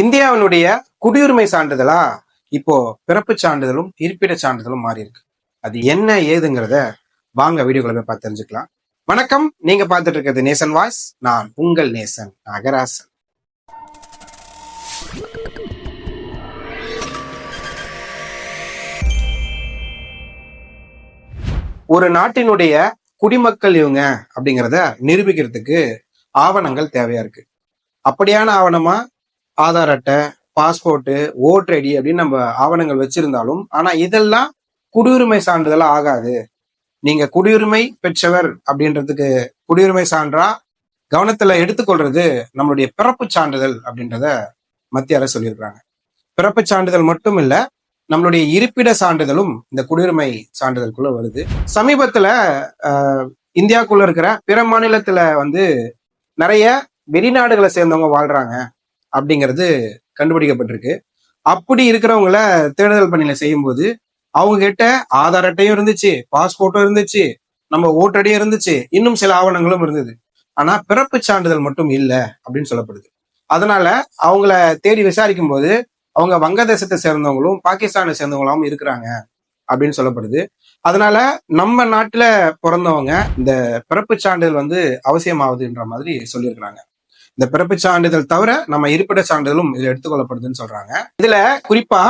இந்தியாவினுடைய குடியுரிமை சான்றிதழா? இப்போ பிறப்பு சான்றிதழும் இருப்பிட சான்றிதழும் மாறி இருக்கு. அது என்ன ஏதுங்கிறத வாங்க வீடியோக்களை போய் பார்த்து தெரிஞ்சுக்கலாம். வணக்கம். நீங்க பார்த்துட்டு இருக்கிறது நேசன் வாய்ஸ். நான் உங்கள் நேசன் நகராசன். ஒரு நாட்டினுடைய குடிமக்கள் இவங்க அப்படிங்கிறத நிரூபிக்கிறதுக்கு ஆவணங்கள் தேவையா இருக்கு. அப்படியான ஆவணமா ஆதார் அட்டை பாஸ்போர்ட்டு ஓட்டர் ஐடி அப்படின்னு நம்ம ஆவணங்கள் வச்சிருந்தாலும் ஆனா இதெல்லாம் குடியுரிமை சான்றிதழ் ஆகாது. நீங்க குடியுரிமை பெற்றவர் அப்படின்றதுக்கு குடியுரிமை சான்றா? கவனத்துல எடுத்துக்கொள்றது நம்மளுடைய பிறப்பு சான்றிதழ் அப்படின்றத மத்திய அரசு சொல்லியிருக்கிறாங்க. பிறப்பு சான்றிதழ் மட்டும் இல்ல நம்மளுடைய இருப்பிட சான்றிதழும் இந்த குடியுரிமை சான்றிதழ்குள்ள வருது. சமீபத்துல இந்தியாக்குள்ள இருக்கிற பிற மாநிலத்துல வந்து நிறைய வெளிநாடுகளை சேர்ந்தவங்க வாழ்றாங்க. அப்படிங்கிறது கண்டுபிடிக்கப்பட்டிருக்கு. அப்படி இருக்கிறவங்கள தேடுதல் பணியில செய்யும்போது அவங்க கிட்ட ஆதார் அட்டையும் இருந்துச்சு பாஸ்போர்ட்டும் இருந்துச்சு நம்ம ஓட்டடியும் இருந்துச்சு இன்னும் சில ஆவணங்களும் இருந்தது. ஆனா பிறப்பு சான்றிதழ் மட்டும் இல்லை அப்படின்னு சொல்லப்படுது. அதனால அவங்கள தேடி விசாரிக்கும் போது அவங்க வங்கதேசத்தை சேர்ந்தவங்களும் பாகிஸ்தானை சேர்ந்தவங்களாவும் இருக்கிறாங்க அப்படின்னு சொல்லப்படுது. அதனால நம்ம நாட்டுல பிறந்தவங்க இந்த பிறப்பு சான்றிதழ் வந்து அவசியமாகுதுன்ற மாதிரி சொல்லியிருக்கிறாங்க. இந்த பிறப்பு சான்றிதழ் தவிர நம்ம இருப்பிட சான்றிதழும் இதுல எடுத்துக்கொள்ளப்படுதுன்னு சொல்றாங்க. இதுல குறிப்பா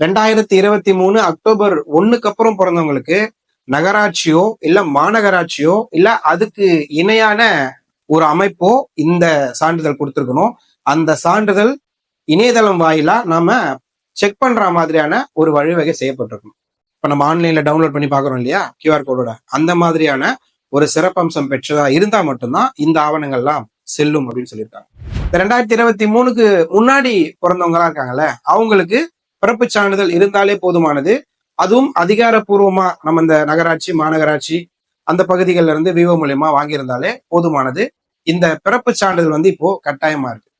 ரெண்டாயிரத்தி இருபத்தி மூணு அக்டோபர் ஒன்னுக்கு அப்புறம் பிறந்தவங்களுக்கு நகராட்சியோ இல்ல மாநகராட்சியோ இல்ல அதுக்கு இணையான ஒரு அமைப்போ இந்த சான்றிதழ் கொடுத்துருக்கணும். அந்த சான்றிதழ் இணையதளம் வாயிலா நாம செக் பண்ற மாதிரியான ஒரு வழிவகை செய்யப்பட்டிருக்கணும் இப்ப நம்ம ஆன்லைன்ல டவுன்லோட் பண்ணி பாக்குறோம் இல்லையா? கியூஆர் கோடோட அந்த மாதிரியான ஒரு சிறப்பம்சம் பெற்றதா இருந்தா மட்டும்தான் இந்த ஆவணங்கள்லாம் செல்லும் அப்படின்னு சொல்லியிருக்காங்க. இந்த ரெண்டாயிரத்தி இருபத்தி மூணுக்கு முன்னாடி பிறந்தவங்களா இருக்காங்கல்ல அவங்களுக்கு பிறப்பு சான்றிதழ் இருந்தாலே போதுமானது. அதுவும் அதிகாரப்பூர்வமா நம்ம இந்த நகராட்சி மாநகராட்சி அந்த பகுதிகளில் இருந்து விவோ மூலியமா வாங்கியிருந்தாலே போதுமானது. இந்த பிறப்பு சான்றிதழ் வந்து இப்போ கட்டாயமா இருக்கு.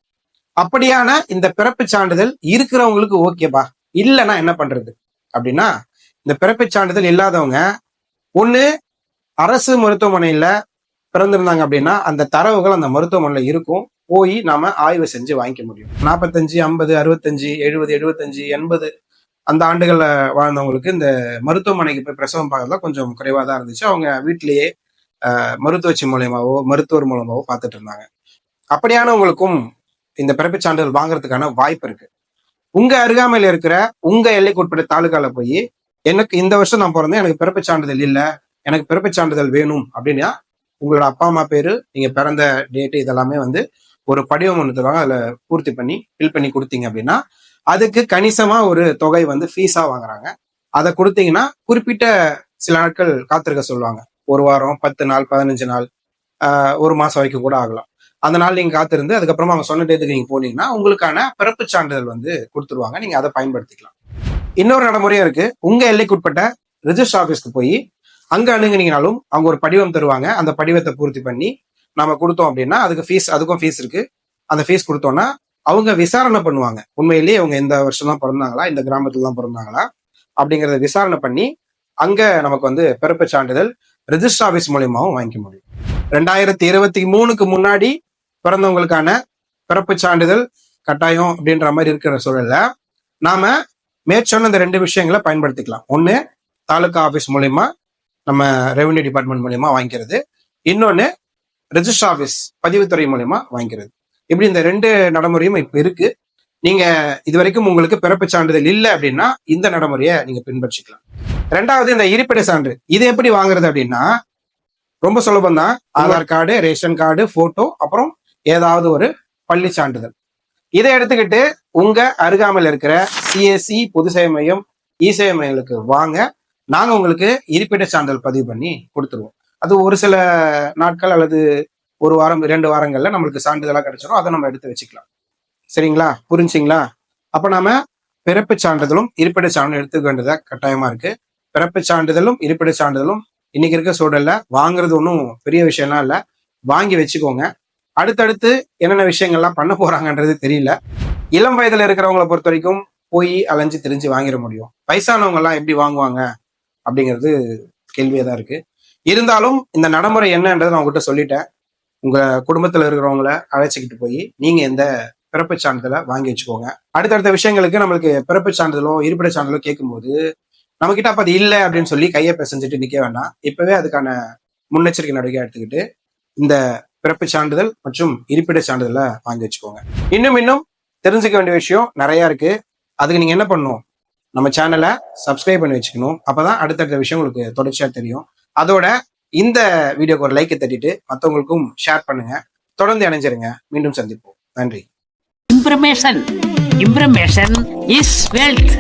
அப்படியான இந்த பிறப்பு சான்றிதழ் இருக்கிறவங்களுக்கு ஓகேப்பா. இல்லைன்னா என்ன பண்றது? அப்படின்னா இந்த பிறப்பு சான்றிதழ் இல்லாதவங்க ஒண்ணு அரசு மருத்துவமனையில பிறந்திருந்தாங்க அப்படின்னா அந்த தரவுகள் அந்த மருத்துவமனையில் இருக்கும். போய் நாம ஆய்வு செஞ்சு வாங்கிக்க முடியும். நாற்பத்தஞ்சு ஐம்பது அறுபத்தஞ்சு எழுபது எழுபத்தஞ்சு எண்பது அந்த ஆண்டுகளில் வாழ்ந்தவங்களுக்கு இந்த மருத்துவமனைக்கு போய் பிரசவம் பார்க்கறதுல கொஞ்சம் குறைவாக தான் இருந்துச்சு. அவங்க வீட்டிலேயே மருத்துவச்சி மூலயமாவோ மருத்துவர் மூலமாவோ பார்த்துட்டு இருந்தாங்க. அப்படியானவங்களுக்கும் இந்த பிறப்புச் சான்றிதழ் வாங்குறதுக்கான வாய்ப்பு இருக்கு. உங்க அருகாமையில் இருக்கிற உங்க எல்லைக்கு உட்பட்ட தாலுகால போய் எனக்கு இந்த வருஷம் நான் பிறந்தேன் எனக்கு பிறப்புச் சான்றிதழ் இல்லை எனக்கு பிறப்புச் சான்றிதழ் வேணும் அப்படின்னா உங்களோட அப்பா அம்மா பேரு நீங்க பிறந்த டேட்டு இதெல்லாமே வந்து ஒரு படிவம் ஒன்று தருவாங்க. அதுல பூர்த்தி பண்ணி ஃபில் பண்ணி கொடுத்தீங்க அப்படின்னா அதுக்கு கணிசமா ஒரு தொகை வந்து ஃபீஸா வாங்குறாங்க. அதை கொடுத்தீங்கன்னா குறிப்பிட்ட சில நாட்கள் காத்திருக்க சொல்லுவாங்க. ஒரு வாரம் பத்து நாள் பதினஞ்சு நாள் ஒரு மாசம் வரைக்கும் கூட ஆகலாம். அந்த நாள் நீங்க காத்திருந்து அதுக்கப்புறமா அவங்க சொன்ன டேத்துக்கு நீங்க போனீங்கன்னா உங்களுக்கான பிறப்பு சான்றிதழ் வந்து கொடுத்துருவாங்க. நீங்க அதை பயன்படுத்திக்கலாம். இன்னொரு நடைமுறையும் இருக்கு. உங்க எல்லைக்குட்பட்ட ரிஜிஸ்டர் ஆஃபீஸ்க்கு போய் அங்க அணுகுனீங்கனாலும் அவங்க ஒரு படிவம் தருவாங்க. அந்த படிவத்தை பூர்த்தி பண்ணி நாம கொடுத்தோம் அப்படின்னா அதுக்கு ஃபீஸ் அதுக்கும் ஃபீஸ் இருக்கு. அந்த ஃபீஸ் கொடுத்தோம்னா அவங்க விசாரணை பண்ணுவாங்க. உண்மையிலேயே அவங்க இந்த வருஷம் தான் பிறந்தாங்களா? இந்த கிராமத்துல தான் பிறந்தாங்களா? அப்படிங்கறத விசாரணை பண்ணி அங்க நமக்கு வந்து பிறப்பு சான்றிதழ் ரிஜிஸ்டர் ஆஃபீஸ் மூலியமாகவும் வாங்கிக்க முடியும். ரெண்டாயிரத்தி இருபத்தி மூணுக்கு முன்னாடி பிறந்தவங்களுக்கான பிறப்பு சான்றிதழ் கட்டாயம் அப்படின்ற மாதிரி இருக்கிற சூழல்ல நாம மேற்சொன்ன இந்த ரெண்டு விஷயங்களை பயன்படுத்திக்கலாம். ஒண்ணு தாலுகா ஆபீஸ் மூலியமா நம்ம ரெவென்யூ டிபார்ட்மெண்ட் மூலியமா வாங்கிக்கிறது. இன்னொன்னு ரெஜிஸ்டர் ஆபீஸ் பதிவுத்துறை மூலியமா வாங்கிக்கிறது. இப்படி இந்த ரெண்டு நடைமுறையும் இப்ப இருக்கு. நீங்க இது வரைக்கும் உங்களுக்கு பிறப்பு சான்றிதழ் இல்லை அப்படின்னா இந்த நடைமுறையை நீங்க பின்பற்றிக்கலாம். ரெண்டாவது இந்த இருப்பிட சான்று. இது எப்படி வாங்குறது அப்படின்னா ரொம்ப சுலபம் தான். Aadhaar card ration card photo அப்புறம் ஏதாவது ஒரு பள்ளி சான்றிதழ். இதை எடுத்துக்கிட்டு உங்க அருகாமையில் இருக்கிற சிஎஸ்சி பொது சேவை மையம் இ சேவை மையங்களுக்கு வாங்க. நாங்க உங்களுக்கு இருப்பிட சான்றிதழ் பதிவு பண்ணி கொடுத்துருவோம். அது ஒரு சில நாட்கள் அல்லது ஒரு வாரம் இரண்டு வாரங்கள்ல நம்மளுக்கு சான்றிதழா கிடைச்சிடும் அதை நம்ம எடுத்து வச்சுக்கலாம். சரிங்களா? புரிஞ்சுங்களா? அப்ப நாம பிறப்பு சான்றிதழும் இருப்பிட சான்றிதழும் எடுத்துக்க வேண்டியதா கட்டாயமா இருக்கு. பிறப்பு சான்றிதழும் இருப்பிட சான்றிதழும் இன்னைக்கு இருக்க சூழல்ல வாங்குறது ஒன்றும் பெரிய விஷயம்லாம் இல்லை. வாங்கி வச்சுக்கோங்க. அடுத்தடுத்து என்னென்ன விஷயங்கள்லாம் பண்ண போறாங்கன்றது தெரியல. இளம் வயதுல இருக்கிறவங்களை பொறுத்த வரைக்கும் போய் அலைஞ்சு தெரிஞ்சு வாங்கிட முடியும். வயசானவங்க எல்லாம் எப்படி வாங்குவாங்க? அப்படிங்கிறது கேள்வியாக தான் இருக்கு. இருந்தாலும் இந்த நடைமுறை என்னன்றதை நான் உங்ககிட்ட சொல்லிட்டேன். உங்கள் குடும்பத்தில் இருக்கிறவங்கள அழைச்சிக்கிட்டு போய் நீங்கள் இந்த பிறப்பு சான்றிதழை வாங்கி வச்சுக்கோங்க. அடுத்தடுத்த விஷயங்களுக்கு நம்மளுக்கு பிறப்பு சான்றிதழோ இருப்பிட சான்றிதழோ கேட்கும்போது நம்ம கிட்ட அது இல்லை அப்படின்னு சொல்லி கையை பிசைஞ்சிட்டு நிற்க வேண்டாம். இப்போவே அதுக்கான முன்னெச்சரிக்கை நடவடிக்கை எடுத்துக்கிட்டு இந்த பிறப்பு சான்றிதழ் மற்றும் இருப்பிட சான்றிதழை வாங்கி வச்சுக்கோங்க. இன்னும் இன்னும் தெரிஞ்சுக்க வேண்டிய விஷயம் நிறையா இருக்கு. அதுக்கு நீங்கள் என்ன பண்ணணும்? நம்ம சேனலை சப்ஸ்கிரைப் பண்ணி வச்சுக்கணும். அப்பதான் அடுத்தடுத்த விஷயம் உங்களுக்கு தொடர்ச்சியா தெரியும். அதோட இந்த வீடியோக்கு ஒரு லைக்கை தட்டிட்டு மற்றவங்களுக்கும் ஷேர் பண்ணுங்க. தொடர்ந்து இணைஞ்சிருங்க. மீண்டும் சந்திப்போம். நன்றி. Information. Information is wealth.